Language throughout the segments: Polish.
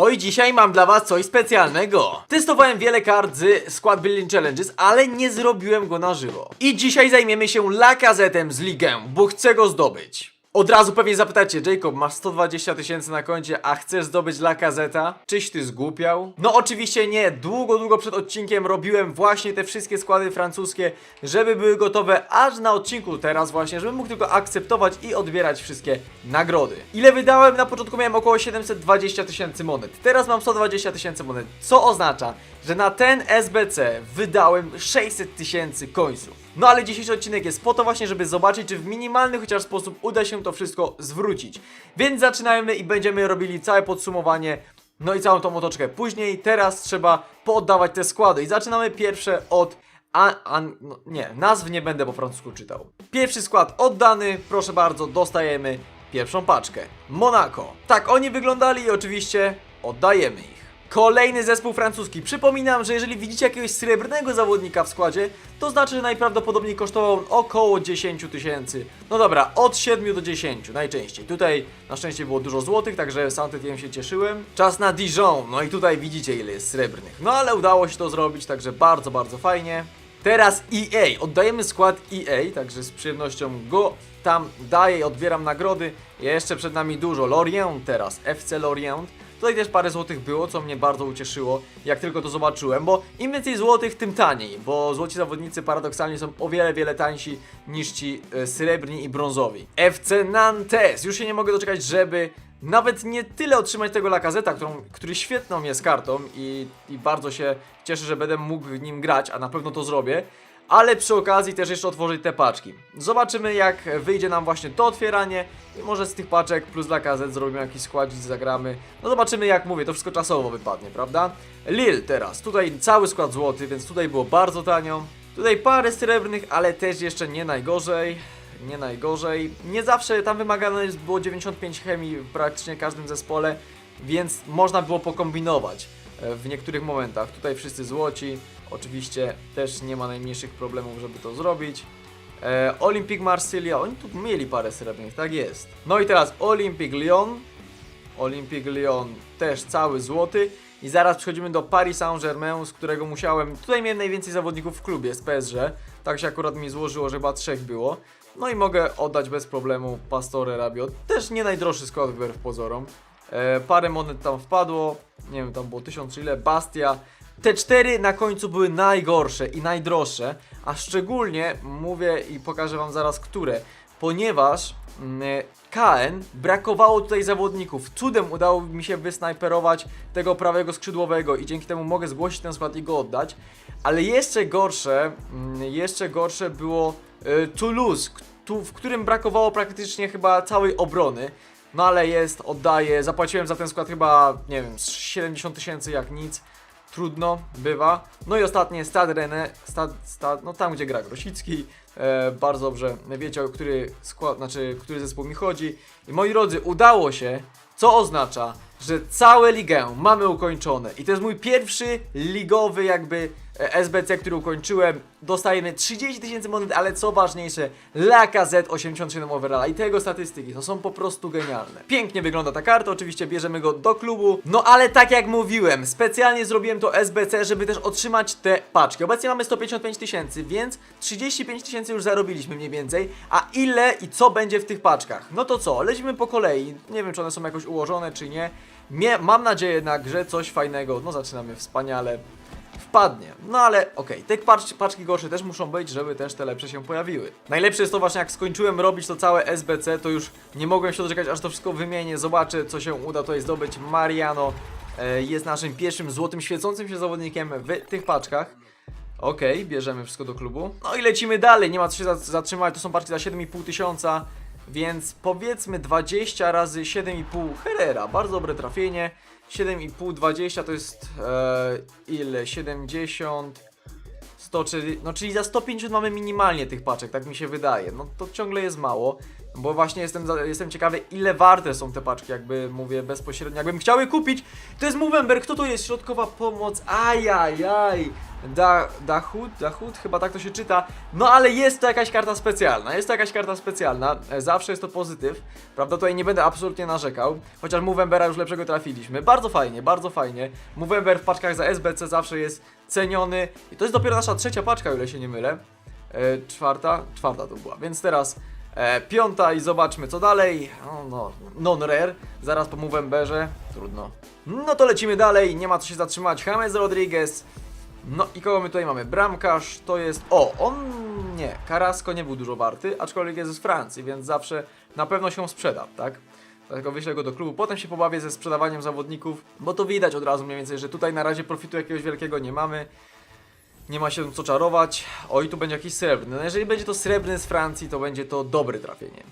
Oj, dzisiaj mam dla was coś specjalnego. Testowałem wiele kart z Squad Building Challenges, ale nie zrobiłem go na żywo. I dzisiaj zajmiemy się Lakazetem z ligę, bo chcę go zdobyć. Od razu pewnie zapytacie, Jacob, masz 120 tysięcy na koncie, a chcesz zdobyć Lakazeta? Czyś ty zgłupiał? No oczywiście nie, długo, długo przed odcinkiem robiłem właśnie te wszystkie składy francuskie, żeby były gotowe aż na odcinku teraz właśnie, żebym mógł tylko akceptować i odbierać wszystkie nagrody. Ile wydałem? Na początku miałem około 720 tysięcy monet, teraz mam 120 tysięcy monet, co oznacza, że na ten SBC wydałem 600 tysięcy końców. No ale dzisiejszy odcinek jest po to właśnie, żeby zobaczyć, czy w minimalny chociaż sposób uda się to wszystko zwrócić. Więc zaczynajmy i będziemy robili całe podsumowanie, no i całą tą otoczkę. Później, teraz trzeba pooddawać te składy i zaczynamy pierwsze od... A, a, no, nie, nazw nie będę po francusku czytał. Pierwszy skład oddany, proszę bardzo, dostajemy pierwszą paczkę. Monaco. Tak oni wyglądali i oczywiście oddajemy ich. Kolejny zespół francuski. Przypominam, że jeżeli widzicie jakiegoś srebrnego zawodnika w składzie, to znaczy, że najprawdopodobniej kosztował on około 10 tysięcy. No dobra, od 7 do 10 najczęściej. Tutaj na szczęście było dużo złotych, także sam tym się cieszyłem. Czas na Dijon. No i tutaj widzicie ile jest srebrnych. No ale udało się to zrobić, także bardzo, bardzo fajnie. Teraz EA. Oddajemy skład EA, także z przyjemnością go tam daję odbieram nagrody. Jeszcze przed nami dużo. Lorient teraz, FC Lorient. Tutaj też parę złotych było, co mnie bardzo ucieszyło, jak tylko to zobaczyłem, bo im więcej złotych, tym taniej, bo złoci zawodnicy paradoksalnie są o wiele, wiele tańsi niż ci e, srebrni i brązowi. FC Nantes, już się nie mogę doczekać, żeby nawet nie tyle otrzymać tego Lakazeta, który świetną jest kartą i, i bardzo się cieszę, że będę mógł nim grać, a na pewno to zrobię, ale przy okazji też jeszcze otworzyć te paczki. Zobaczymy jak wyjdzie nam właśnie to otwieranie i może z tych paczek plus dla KZ zrobimy jakiś składzik, zagramy. No zobaczymy jak mówię, to wszystko czasowo wypadnie, prawda? Lil teraz, tutaj cały skład złoty, więc tutaj było bardzo tanio. Tutaj parę srebrnych, ale też jeszcze nie najgorzej. Nie najgorzej. Nie zawsze tam wymagane było 95 chemii w praktycznie każdym zespole, więc można było pokombinować w niektórych momentach. Tutaj wszyscy złoci. Oczywiście też nie ma najmniejszych problemów, żeby to zrobić. E, Olympique Marsylia, oni tu mieli parę srebrnych, tak jest. No i teraz Olympique Lyon. Olympique Lyon też cały złoty. I zaraz przechodzimy do Paris Saint-Germain, z którego musiałem. Tutaj miałem najwięcej zawodników w klubie z PSG. Tak się akurat mi złożyło, że chyba trzech było. No i mogę oddać bez problemu Pastore Rabiot. Też nie najdroższy skład wbrew pozorom. E, parę monet tam wpadło. Nie wiem, tam było 1000 czy ile. Bastia. Te cztery na końcu były najgorsze i najdroższe, a szczególnie mówię i pokażę wam zaraz które, ponieważ mm, KN brakowało tutaj zawodników. Cudem udało mi się wysnajperować tego prawego skrzydłowego i dzięki temu mogę zgłosić ten skład i go oddać. Ale jeszcze gorsze, mm, jeszcze gorsze było y, Toulouse, w którym brakowało praktycznie chyba całej obrony. No ale jest, oddaję. Zapłaciłem za ten skład chyba, nie wiem, z 70 tysięcy jak nic. Trudno, bywa. No i ostatnie Stad Rene, Stad, Stad, no tam gdzie gra Grosicki. E, bardzo dobrze wiecie, o który skład, znaczy, który zespół mi chodzi. I moi drodzy, udało się, co oznacza, że całe ligę mamy ukończone. I to jest mój pierwszy ligowy jakby SBC, który ukończyłem. Dostajemy 30 tysięcy monet, ale co ważniejsze, Lacazette 87 overalla i tego statystyki, to są po prostu genialne. Pięknie wygląda ta karta, oczywiście bierzemy go do klubu. No ale tak jak mówiłem, specjalnie zrobiłem to SBC, żeby też otrzymać te paczki. Obecnie mamy 155 tysięcy, więc 35 tysięcy już zarobiliśmy mniej więcej. A ile i co będzie w tych paczkach? No to co, lecimy po kolei. Nie wiem, czy one są jakoś ułożone, czy nie. Mie mam nadzieję jednak, że coś fajnego, no zaczynamy wspaniale, wpadnie. No ale okej, te paczki, paczki gorsze też muszą być, żeby też te lepsze się pojawiły. Najlepsze jest to właśnie, jak skończyłem robić to całe SBC, to już nie mogłem się doczekać, aż to wszystko wymienię, zobaczę, co się uda tutaj zdobyć. Mariano e, jest naszym pierwszym złotym świecącym się zawodnikiem w tych paczkach. Okej, bierzemy wszystko do klubu. No i lecimy dalej, nie ma co się za- zatrzymać, to są paczki za 7,5 tysiąca, więc powiedzmy 20 razy 7,5 Herrera, bardzo dobre trafienie. 7,5, 20 to jest e, ile? 70, 100, czyli, no czyli za 150 mamy minimalnie tych paczek, tak mi się wydaje. No to ciągle jest mało. Bo właśnie jestem, jestem ciekawy, ile warte są te paczki, jakby mówię bezpośrednio. Jakbym chciał je kupić, to jest Movember. Kto to jest? Środkowa pomoc. Ajajaj. Da, Dachut? Dachut? Chyba tak to się czyta. No ale jest to jakaś karta specjalna. Jest to jakaś karta specjalna. E, Zawsze jest to pozytyw. Prawda? Tutaj nie będę absolutnie narzekał. Chociaż Movembera już lepszego trafiliśmy. Bardzo fajnie, bardzo fajnie. Movember w paczkach za SBC zawsze jest ceniony. I to jest dopiero nasza trzecia paczka, o ile się nie mylę. E, czwarta? Czwarta to była. Więc teraz e, piąta i zobaczmy co dalej. No, no, non-rare. Zaraz po Movemberze. Trudno. No to lecimy dalej. Nie ma co się zatrzymać. James Rodriguez. No i kogo my tutaj mamy? Bramkarz to jest. O, on nie. Carrasco nie był dużo warty, aczkolwiek jest z Francji, więc zawsze na pewno się sprzeda, tak? Dlatego wyślę go do klubu. Potem się pobawię ze sprzedawaniem zawodników, bo to widać od razu mniej więcej, że tutaj na razie profitu jakiegoś wielkiego nie mamy. Nie ma się co czarować. Oj, tu będzie jakiś srebrny. No jeżeli będzie to srebrny z Francji, to będzie to dobre trafienie.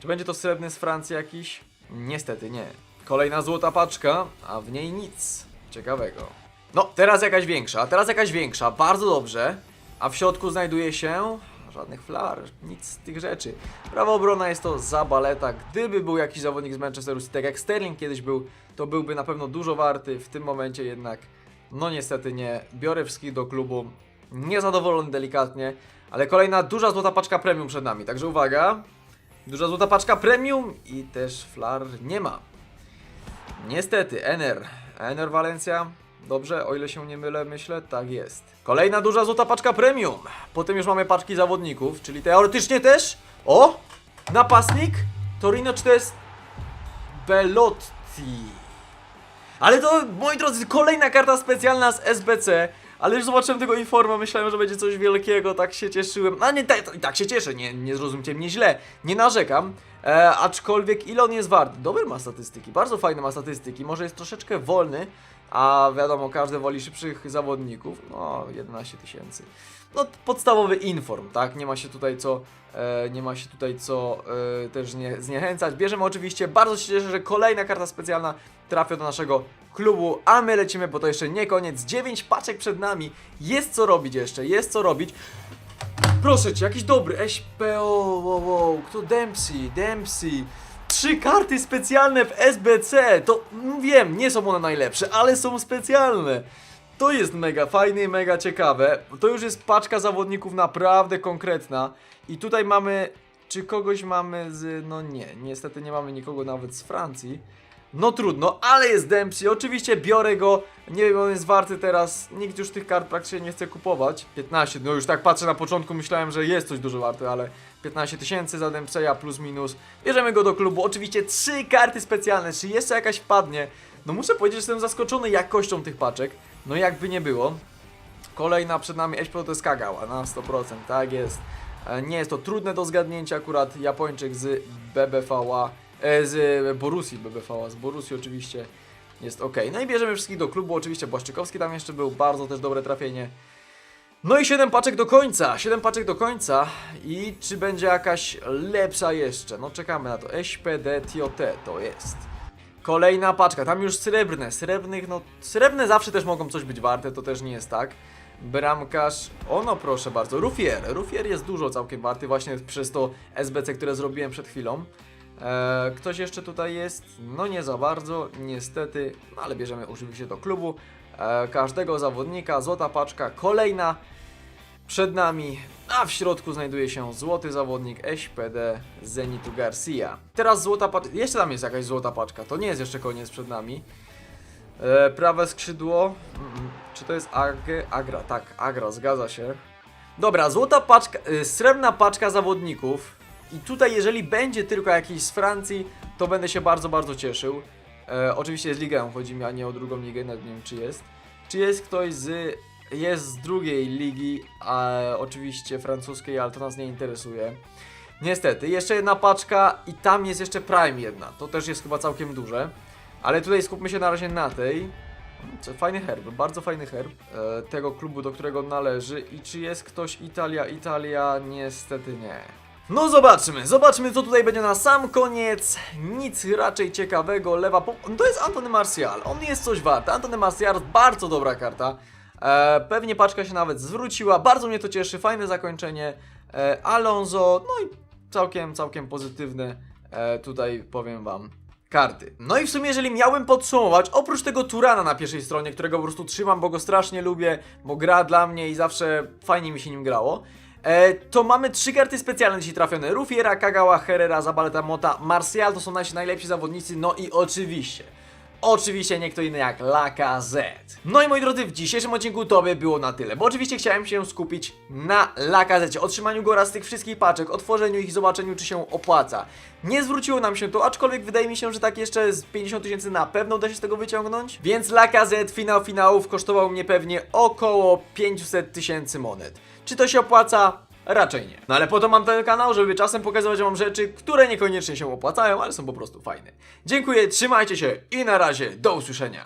Czy będzie to srebrny z Francji jakiś? Niestety nie. Kolejna złota paczka, a w niej nic ciekawego. No, teraz jakaś większa, teraz jakaś większa, bardzo dobrze. A w środku znajduje się żadnych flar, nic z tych rzeczy. Prawa obrona jest to zabaleta. Gdyby był jakiś zawodnik z Manchesteru City, tak jak Sterling kiedyś był, to byłby na pewno dużo warty. W tym momencie jednak, no niestety nie. Biorę wszystkich do klubu. Niezadowolony delikatnie, ale kolejna duża złota paczka premium przed nami. Także uwaga, duża złota paczka premium i też flar nie ma. Niestety, Ener. Ener Valencia. Dobrze, o ile się nie mylę, myślę, tak jest. Kolejna duża złota paczka premium. Potem już mamy paczki zawodników, czyli teoretycznie też. O! Napastnik? Torino czy to jest. Belotti. Ale to, moi drodzy, kolejna karta specjalna z SBC. Ale już zobaczyłem tego informa, myślałem, że będzie coś wielkiego, tak się cieszyłem. A nie, tak, tak się cieszę, nie, nie zrozumcie mnie źle, nie narzekam. E, aczkolwiek ile on jest wart? Dobry ma statystyki, bardzo fajne ma statystyki, może jest troszeczkę wolny, a wiadomo, każdy woli szybszych zawodników. No, 11 tysięcy. No, podstawowy inform, tak? Nie ma się tutaj co, e, nie ma się tutaj co e, też nie, zniechęcać. Bierzemy oczywiście, bardzo się cieszę, że kolejna karta specjalna trafia do naszego klubu, a my lecimy, bo to jeszcze nie koniec. 9 paczek przed nami, jest co robić jeszcze, jest co robić. Proszę cię, jakiś dobry SPO, wow, wow, kto Dempsey, Dempsey. Trzy karty specjalne w SBC, to wiem, nie są one najlepsze, ale są specjalne. To jest mega fajne i mega ciekawe. To już jest paczka zawodników naprawdę konkretna. I tutaj mamy, czy kogoś mamy z, no nie, niestety nie mamy nikogo nawet z Francji. No trudno, ale jest Dempsey, oczywiście biorę go, nie wiem on jest warty teraz, nikt już tych kart praktycznie nie chce kupować. 15, no już tak patrzę na początku, myślałem, że jest coś dużo warte, ale 15 tysięcy za Dempseya plus minus. Bierzemy go do klubu, oczywiście trzy karty specjalne, czy jeszcze jakaś wpadnie? No muszę powiedzieć, że jestem zaskoczony jakością tych paczek, no jakby nie było. Kolejna przed nami Eśpro to jest Kagawa na 100%, tak jest. E, Nie jest to trudne do zgadnięcia, akurat Japończyk z BBVA, e, z Borussii BBVA, z Borussii oczywiście jest ok. No i bierzemy wszystkich do klubu, oczywiście Błaszczykowski tam jeszcze był, bardzo też dobre trafienie. No i 7 paczek do końca, 7 paczek do końca i czy będzie jakaś lepsza jeszcze? No czekamy na to, SPD TOT to jest. Kolejna paczka, tam już srebrne, srebrnych, no srebrne zawsze też mogą coś być warte, to też nie jest tak. Bramkarz, o no proszę bardzo, Rufier, Rufier jest dużo całkiem warty właśnie przez to SBC, które zrobiłem przed chwilą. Eee, ktoś jeszcze tutaj jest? No nie za bardzo, niestety, no ale bierzemy oczywiście do klubu. Eee, każdego zawodnika, złota paczka, kolejna przed nami, a w środku znajduje się złoty zawodnik SPD Zenitu Garcia. Teraz złota paczka, jeszcze tam jest jakaś złota paczka, to nie jest jeszcze koniec przed nami. E, prawe skrzydło, czy to jest Ag Agra? Tak, Agra, zgadza się. Dobra, złota paczka, y, srebrna paczka zawodników. I tutaj jeżeli będzie tylko jakiś z Francji, to będę się bardzo, bardzo cieszył. E, oczywiście z ligę chodzi mi, a nie o drugą ligę, nawet nie wiem czy jest. Czy jest ktoś z... jest z drugiej ligi, a oczywiście francuskiej, ale to nas nie interesuje. Niestety, jeszcze jedna paczka i tam jest jeszcze Prime jedna. To też jest chyba całkiem duże. Ale tutaj skupmy się na razie na tej. Fajny herb, bardzo fajny herb e, tego klubu, do którego należy. I czy jest ktoś Italia? Italia niestety nie. No zobaczmy, zobaczmy co tutaj będzie na sam koniec. Nic raczej ciekawego. Lewa po... To jest Antony Martial, on jest coś wart. Antony Martial, bardzo dobra karta. E, pewnie paczka się nawet zwróciła, bardzo mnie to cieszy, fajne zakończenie. E, Alonso, no i całkiem, całkiem pozytywne, e, tutaj powiem wam, karty. No i w sumie, jeżeli miałbym podsumować, oprócz tego Turana na pierwszej stronie, którego po prostu trzymam, bo go strasznie lubię, bo gra dla mnie i zawsze fajnie mi się nim grało, e, to mamy trzy karty specjalne dzisiaj trafione. Rufiera, Kagawa, Herrera, Zabaleta, Mota, Martial to są nasi najlepsi zawodnicy, no i oczywiście Oczywiście nie kto inny jak Lacazette. No i moi drodzy, w dzisiejszym odcinku to by było na tyle, bo oczywiście chciałem się skupić na Lacazette, otrzymaniu go raz z tych wszystkich paczek, otworzeniu ich i zobaczeniu czy się opłaca. Nie zwróciło nam się to, aczkolwiek wydaje mi się, że tak jeszcze z 50 tysięcy na pewno uda się z tego wyciągnąć. Więc Lacazette finał finałów kosztował mnie pewnie około 500 tysięcy monet. Czy to się opłaca? Raczej nie. No ale po to mam ten kanał, żeby czasem pokazywać wam rzeczy, które niekoniecznie się opłacają, ale są po prostu fajne. Dziękuję, trzymajcie się i na razie, do usłyszenia.